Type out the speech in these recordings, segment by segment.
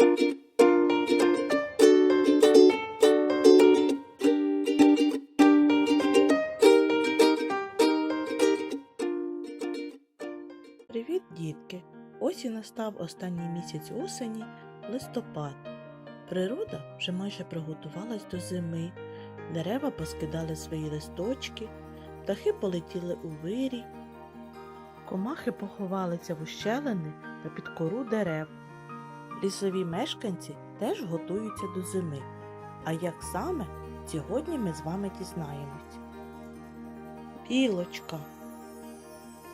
Привіт, дітки! Ось і настав останній місяць осені листопад. Природа вже майже приготувалась до зими, дерева поскидали свої листочки, птахи полетіли у вирій, комахи поховалися в ущелини та під кору дерев. Лісові мешканці теж готуються до зими. А як саме, сьогодні ми з вами дізнаємось. Білочка.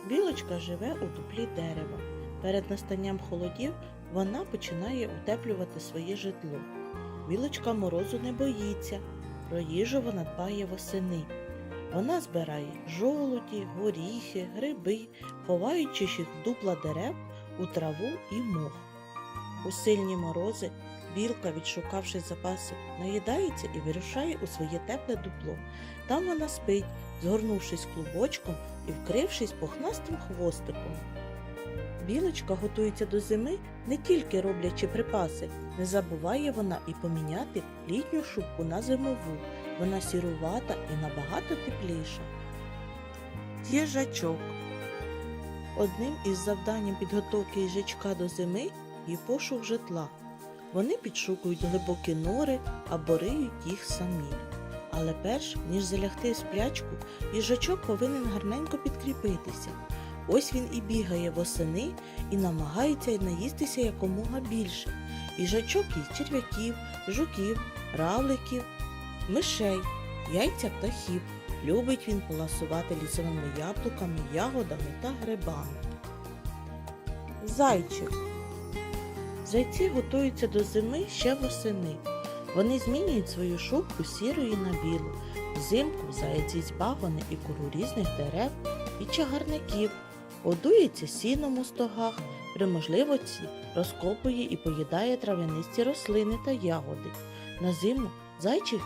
Білочка живе у дуплі дерева. Перед настанням холодів вона починає утеплювати своє житло. Білочка морозу не боїться, про їжу вона дбає восени. Вона збирає жолуді, горіхи, гриби, ховаючи їх в дупла дерев у траву і мох. У сильні морози білка, відшукавши запаси, наїдається і вирушає у своє тепле дупло. Там вона спить, згорнувшись клубочком і вкрившись пухнастим хвостиком. Білочка готується до зими не тільки роблячи припаси, не забуває вона і поміняти літню шубку на зимову. Вона сірувата і набагато тепліша. Їжачок. Одним із завданням підготовки їжачка до зими є пошук житла. Вони підшукують глибокі нори або риють їх самі. Але перш ніж залягти в сплячку, їжачок повинен гарненько підкріпитися. Ось він і бігає восени і намагається наїстися якомога більше. Їжачок їсть черв'яків, жуків, равликів, мишей, яйця птахів. Любить він поласувати лісовими яблуками, ягодами та грибами. Зайчик. Зайці готуються до зими ще восени. Вони змінюють свою шубку з сірої на білу. Взимку заєць їсть і кору різних дерев і чагарників, годується сіном у стогах, при можливості розкопує і поїдає трав'янисті рослини та ягоди. На зиму зайчик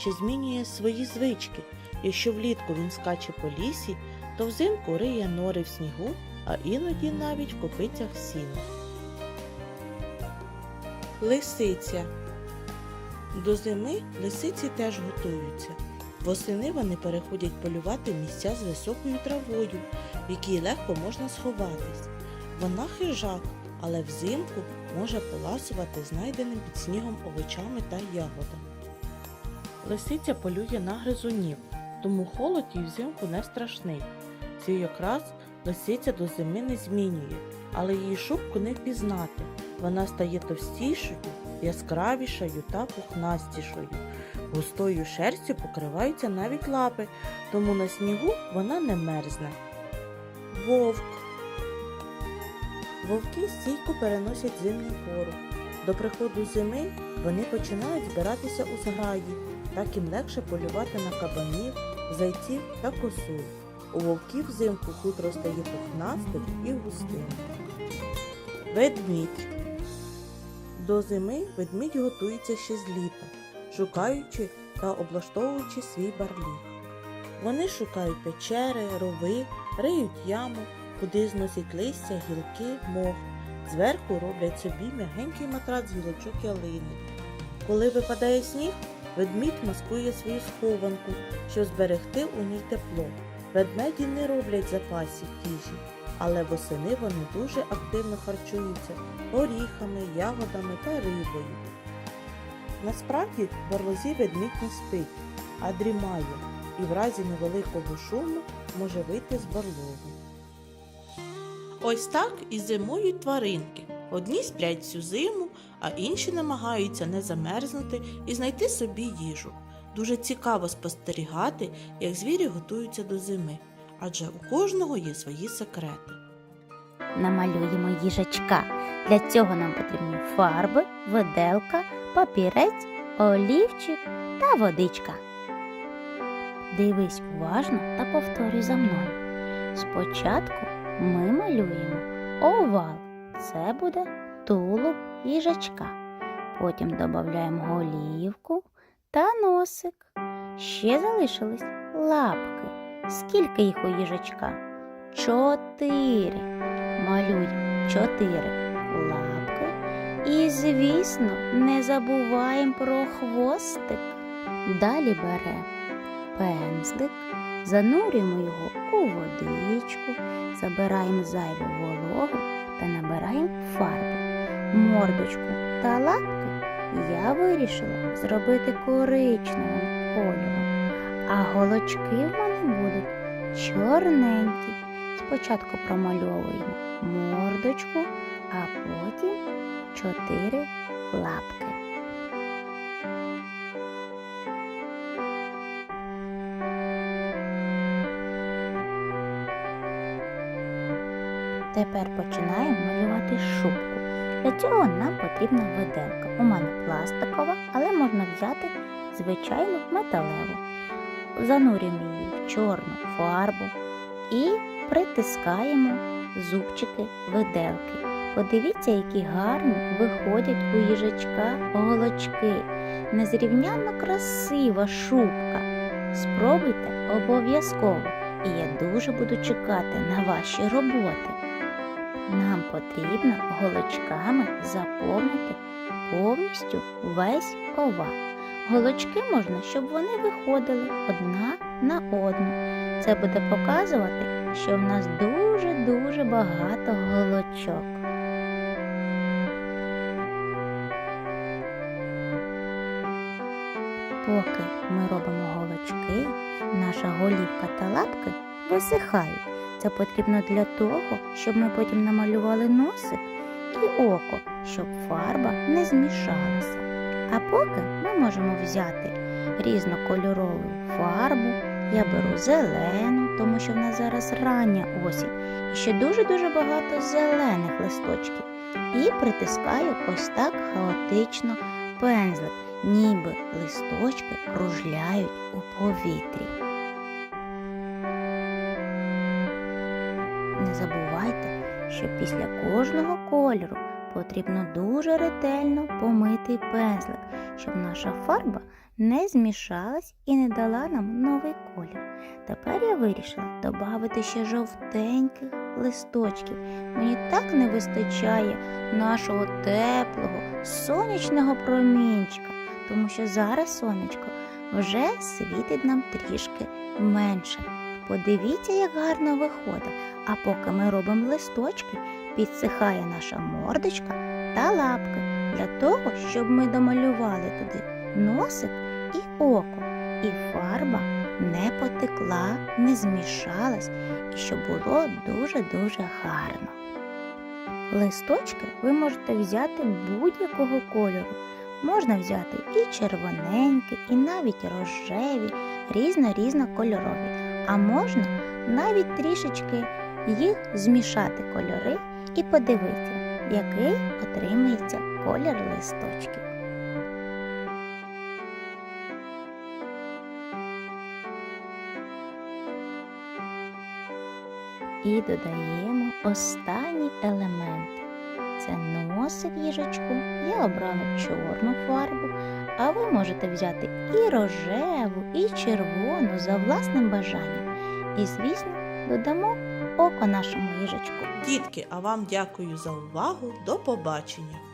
ще змінює свої звички. Якщо влітку він скаче по лісі, то взимку риє нори в снігу, а іноді навіть в копицях сіна. Лисиця до зими лисиці теж готуються. Восени вони переходять полювати місця з високою травою, в якій легко можна сховатись. Вона хижак, але взимку може поласувати знайденим під снігом овочами та ягодами. Лисиця полює на гризунів, тому холод їй взимку не страшний. Цей якраз лисиця до зими не змінює, але її шубку не впізнати. Вона стає товстішою, яскравішою та пухнастішою. Густою шерстю покриваються навіть лапи, тому на снігу вона не мерзне. Вовк. Вовки стійко переносять зимню пору. До приходу зими вони починають збиратися у зграї, так їм легше полювати на кабанів, зайців та косуль. У вовків взимку хутро стає пухнастим і густим. Ведмідь. До зими ведмідь готується ще з літа, шукаючи та облаштовуючи свій барліг. Вони шукають печери, рови, риють яму, куди зносять листя, гілки, мох. Зверху роблять собі м'ягенький матрац з гілочок ялини. Коли випадає сніг, ведмідь маскує свою схованку, щоб зберегти у ній тепло. Ведмеді не роблять запасів їжі, але восени вони дуже активно харчуються горіхами, ягодами та рибою. Насправді в барлозі ведмідь не спить, а дрімає і в разі невеликого шуму може вийти з барлогу. Ось так і зимують тваринки. Одні сплять всю зиму, а інші намагаються не замерзнути і знайти собі їжу. Дуже цікаво спостерігати, як звірі готуються до зими, адже у кожного є свої секрети. Намалюємо їжачка. Для цього нам потрібні фарби, виделка, папірець, олівчик та водичка. Дивись уважно та повторюй за мною. Спочатку ми малюємо овал. Це буде тулуб їжачка. Потім додаємо голівку та носик. Ще залишились лапки. Скільки їх у їжачка? Чотири. Малюй чотири лапки І, звісно, не забуваємо про хвостик. Далі беремо пензлик, занурюємо його у водичку, забираємо зайву вологу та набираємо фарбу. Мордочку та лапки я вирішила зробити коричневим кольором, а голочки в мене будуть чорненькі. Спочатку промальовуємо мордочку, а потім чотири лапки. Тепер починаємо малювати шубку. Для цього нам потрібна виделка. У мене пластикова, але можна взяти звичайну металеву. Занурюємо її в чорну фарбу і притискаємо зубчики виделки. Подивіться, які гарні виходять у їжачка голочки. Незрівнянно красива шубка. Спробуйте обов'язково, і я дуже буду чекати на ваші роботи. Нам потрібно голочками заповнити повністю весь овал. Голочки можна, щоб вони виходили одна на одну. Це буде показувати, що в нас дуже-дуже багато голочок. Поки ми робимо голочки, наша голівка та лапки висихають. Це потрібно для того, щоб ми потім намалювали носик і око, щоб фарба не змішалася. А поки ми можемо взяти різнокольорову фарбу. Я беру зелену, тому що в нас зараз рання осінь. І ще дуже-дуже багато зелених листочків. І притискаю ось так хаотично пензлик, ніби листочки кружляють у повітрі. Не забувайте, що після кожного кольору потрібно дуже ретельно помити пензлик, щоб наша фарба не змішалась і не дала нам новий колір. Тепер я вирішила додати ще жовтеньких листочків. Мені так не вистачає нашого теплого сонячного промінчика, тому що зараз сонечко вже світить нам трішки менше. Подивіться, як гарно виходить. А поки ми робимо листочки, підсихає наша мордочка та лапки для того, щоб ми домалювали туди носик і око, і фарба не потекла, не змішалась, і щоб було дуже-дуже гарно. Листочки ви можете взяти будь-якого кольору. Можна взяти і червоненькі, і навіть рожеві, різно-різнокольорові. А можна навіть трішечки їх змішати кольори і подивитися, який отримається колір листочків. І додаємо останній елемент. Це носик їжачку. Я обрала чорну фарбу, а ви можете взяти і рожеву, і червону за власним бажанням. І, звісно, додамо око нашому їжачку. Дітки, а вам дякую за увагу. До побачення!